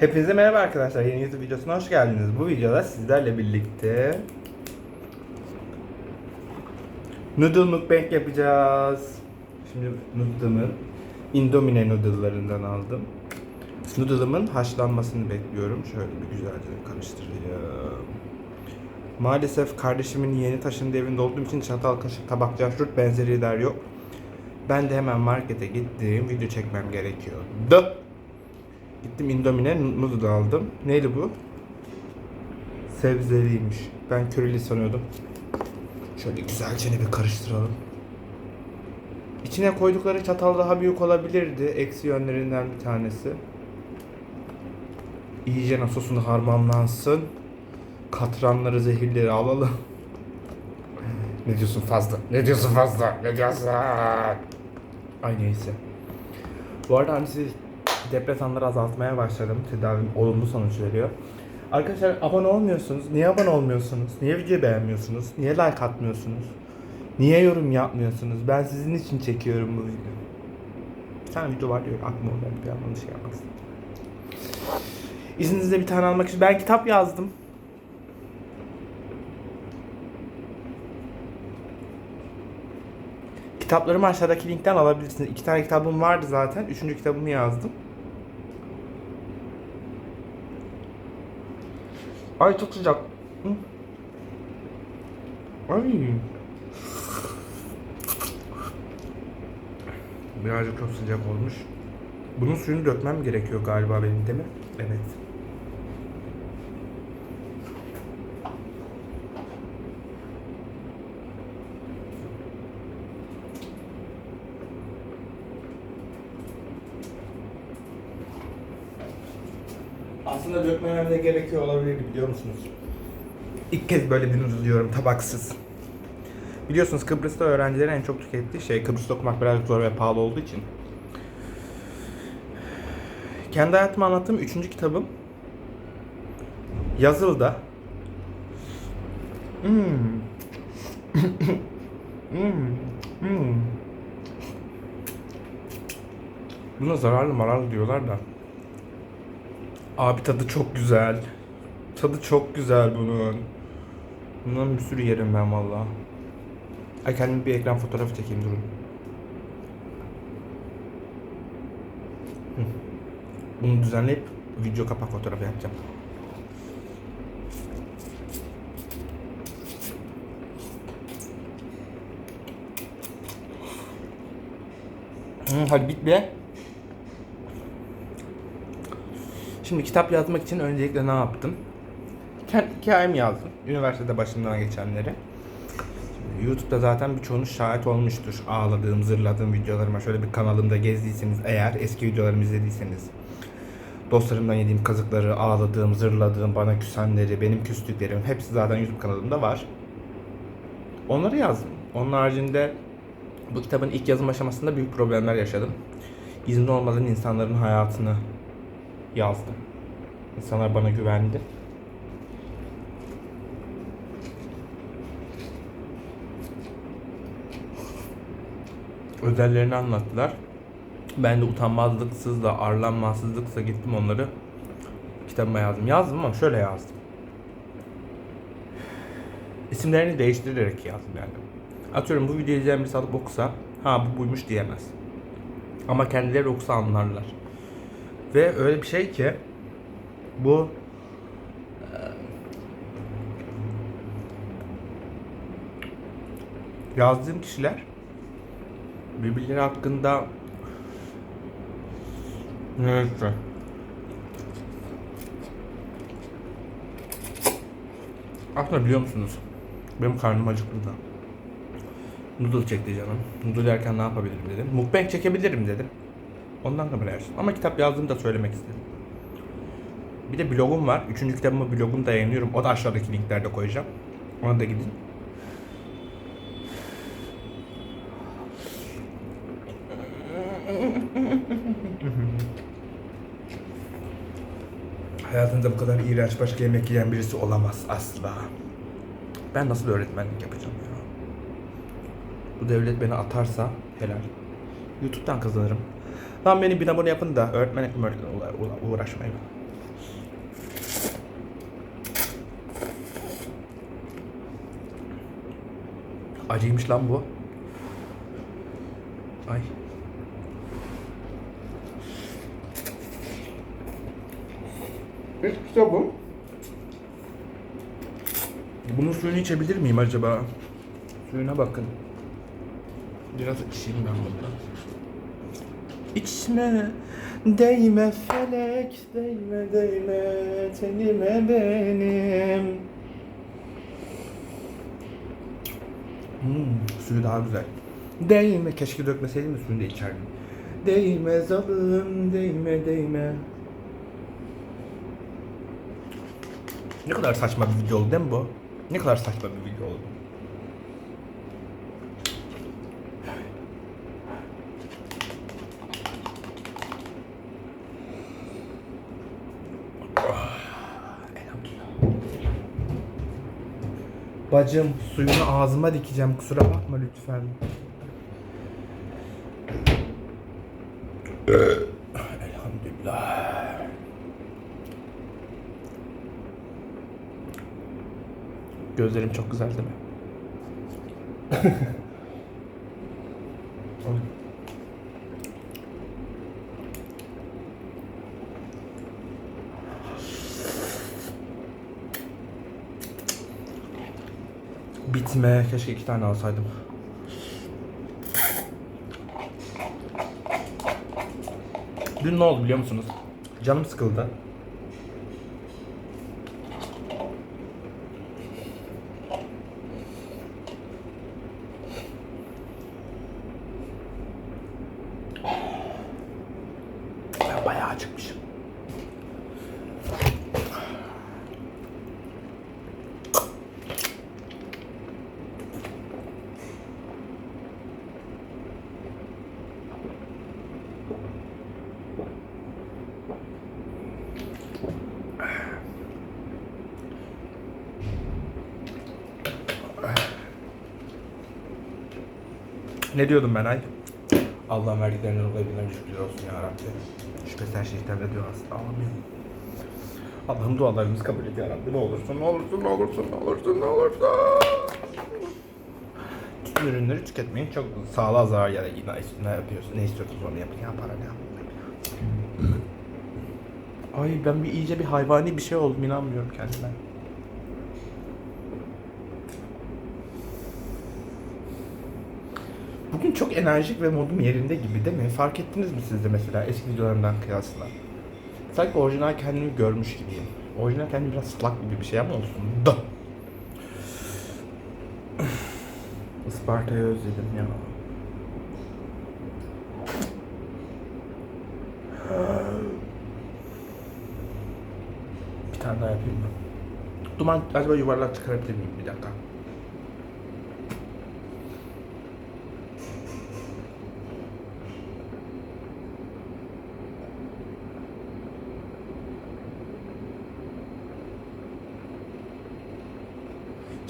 Hepinize merhaba arkadaşlar. Yeni YouTube videosuna hoş geldiniz. Bu videoda sizlerle birlikte noodle mukbang yapacağız. Şimdi noodle'ımı Indomine noodle'larından aldım. Noodle'ımın haşlanmasını bekliyorum. Şöyle bir güzelce karıştırayım. Maalesef kardeşimin yeni taşındığı evinde olduğum için çatal, kaşık, tabak, carçurt benzeri der yok. Ben de hemen markete gittim. Video çekmem gerekiyordu. Gittim Indomine noodle aldım. Neydi bu? Sebzeliymiş. Ben körili sanıyordum. Şöyle güzelce bir karıştıralım. İçine koydukları çatal daha büyük olabilirdi. Eksi yönlerinden bir tanesi. İyice sosunu harmanlansın. Katranları, zehirleri alalım. ne diyorsun fazla? Ne diyorsun fazla? Ne diyorsun? Ay neyse. Bu arada hani siz depresanları azaltmaya başladım. Tedavim olumlu sonuç veriyor. Arkadaşlar abone olmuyorsunuz. Niye abone olmuyorsunuz? Niye videoyu beğenmiyorsunuz? Niye like atmıyorsunuz? Niye yorum yapmıyorsunuz? Ben sizin için çekiyorum bu videoyu. Bir tane video var diyor. Aklıma olmayan bir yandan şey yapmak. İzninizle bir tane almak için. Ben kitap yazdım. Kitaplarımı aşağıdaki linkten alabilirsiniz. İki tane kitabım vardı zaten. Üçüncü kitabımı yazdım. Ay çok sıcak. Ay. Birazcık çok sıcak olmuş. Bunun suyunu dökmem gerekiyor galiba benim değil mi? Evet. Aslında dökmemem de gerekiyor olabilir biliyor musunuz? İlk kez böyle bir noodle yiyorum tabaksız. Biliyorsunuz Kıbrıs'ta öğrencilerin en çok tükettiği şey Kıbrıs'ta okumak birazcık zor ve pahalı olduğu için. Kendi hayatımı anlattığım üçüncü kitabım yazıldı. Hmm. hmm. Hmm. Buna zararlı mararlı diyorlar da. Abi tadı çok güzel. Tadı çok güzel bunun. Bundan bir sürü yerim ben valla. Ay kendime bir ekran fotoğrafı çekeyim durun. Bunu düzenleyip video kapak fotoğrafı yapacağım. Hı, hadi bit be. Şimdi kitap yazmak için öncelikle ne yaptım? Kendi hikayemi yazdım. Üniversitede başımdan geçenleri. Şimdi YouTube'da zaten birçoğunuz şahit olmuştur. Ağladığım, zırladığım videolarıma. Şöyle bir kanalımda gezdiyseniz eğer, eski videolarımı izlediyseniz. Dostlarımdan yediğim kazıkları, ağladığım, zırladığım, bana küsenleri, benim küstüklerim hepsi zaten YouTube kanalımda var. Onları yazdım. Onun haricinde bu kitabın ilk yazım aşamasında büyük problemler yaşadım. İzni olmadan insanların hayatını yazdım. İnsanlar bana güvendi. Özellerini anlattılar. Ben de utanmazlıksız da arlanmazsızlıksa gittim onları kitabıma yazdım. Yazdım ama şöyle yazdım. İsimlerini değiştirerek yazdım yani. Atıyorum bu videoyu izleyen birisi alıp okusa ha bu buymuş diyemez. Ama kendileri okusa anlarlar. Ve öyle bir şey ki bu yazdığım kişiler birbirleri hakkında neyse. Aslında biliyor musunuz? Benim karnım acıktı da. Noodle çekti canım. Noodle yerken ne yapabilirim dedim. Mukbang çekebilirim dedim Ondan kamera açtım. Ama kitap yazdığımı da söylemek istedim. Bir de blogum var. Üçüncü kitabımı blogumda yayınlıyorum. O da aşağıdaki linklerde koyacağım. Ona da gidin. Hayatında bu kadar iğrenç başka yemek yiyen birisi olamaz asla. Ben nasıl öğretmenlik yapacağım ya? Bu devlet beni atarsa helal. YouTube'dan kazanırım. Tam beni bir abone yapın da öğretmenlikle öğretmenlikle uğraşmayın. Acıymış lan bu. Ay. İlk kitabım. Bunun suyunu içebilir miyim acaba? Suyuna bakın. Biraz içeyim ben bundan. İçme, değme felek, değme değme tenime benim. Hmm, suyu daha güzel. Değme, keşke dökmeseydim de suyunu da içerdim. Değme zalim, değme değme. Ne kadar saçma bir video oldu değil mi bu? Ne kadar saçma bir video oldu. Bacım suyunu ağzıma dikeceğim kusura bakma lütfen. Elhamdülillah. Gözlerim çok güzel değil mi? Bitme. Keşke iki tane alsaydım. Dün ne oldu biliyor musunuz? Canım sıkıldı. Ne diyordum ben ay? Allah'ın verdiklerinden dolayı binlerce şükürler olsun ya Rabbi. Şüphesiz her şeyi temre diyor aslında. Amin. Allah'ım dualarımızı kabul et ya Rabbi. Ne olursun, ne olursun, ne olursun, ne olursun, ne olursun. Tüm ürünleri tüketmeyin. Çok sağlığa zarar ya da ne, yapıyorsun, ne istiyorsunuz onu yapın. Ya para ne. Ay ben bir iyice bir hayvani bir şey oldum inanmıyorum kendime. Bugün çok enerjik ve modum yerinde gibi değil mi? Fark ettiniz mi siz de mesela eski videolarımdan kıyasla? Sanki orijinal kendimi görmüş gibiyim. Orijinal kendimi biraz salak gibi bir şey ama olsun da. Isparta'yı özledim ya. Bir tane daha yapayım mı? Duman acaba yuvarlak çıkarabilir miyim? Bir dakika.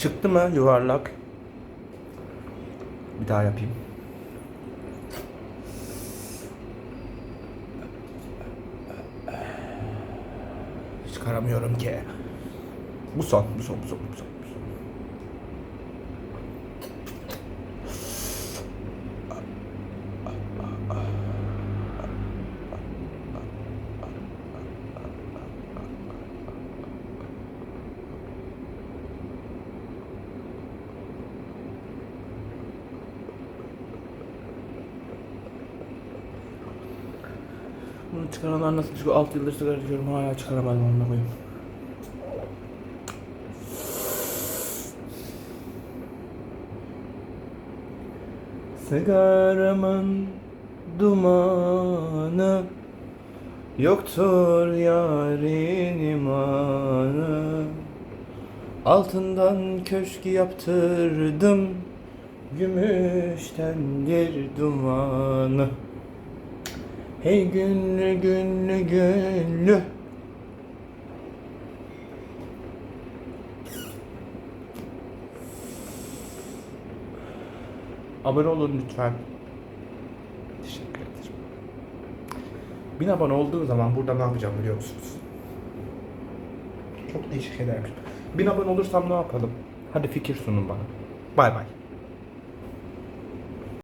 Çıktı mı yuvarlak? Bir daha yapayım. Çıkaramıyorum ki. Bu son, bu son, bu son, bu son. bu son. Bunu çıkaranlar nasıl çıkıyor? 6 yıldır sigara içiyorum hala çıkaramadım onu koyayım. Sigaramın dumanı Yoktur yarın imanı Altından köşk yaptırdım Gümüştendir dumanı Hey günlü günlü günlü Abone olun lütfen. Teşekkür ederim. Bin abone olduğu zaman burada ne yapacağım biliyor musunuz? Çok değişik yapacağım. Bin abone olursam ne yapalım? Hadi fikir sunun bana. Bay bay.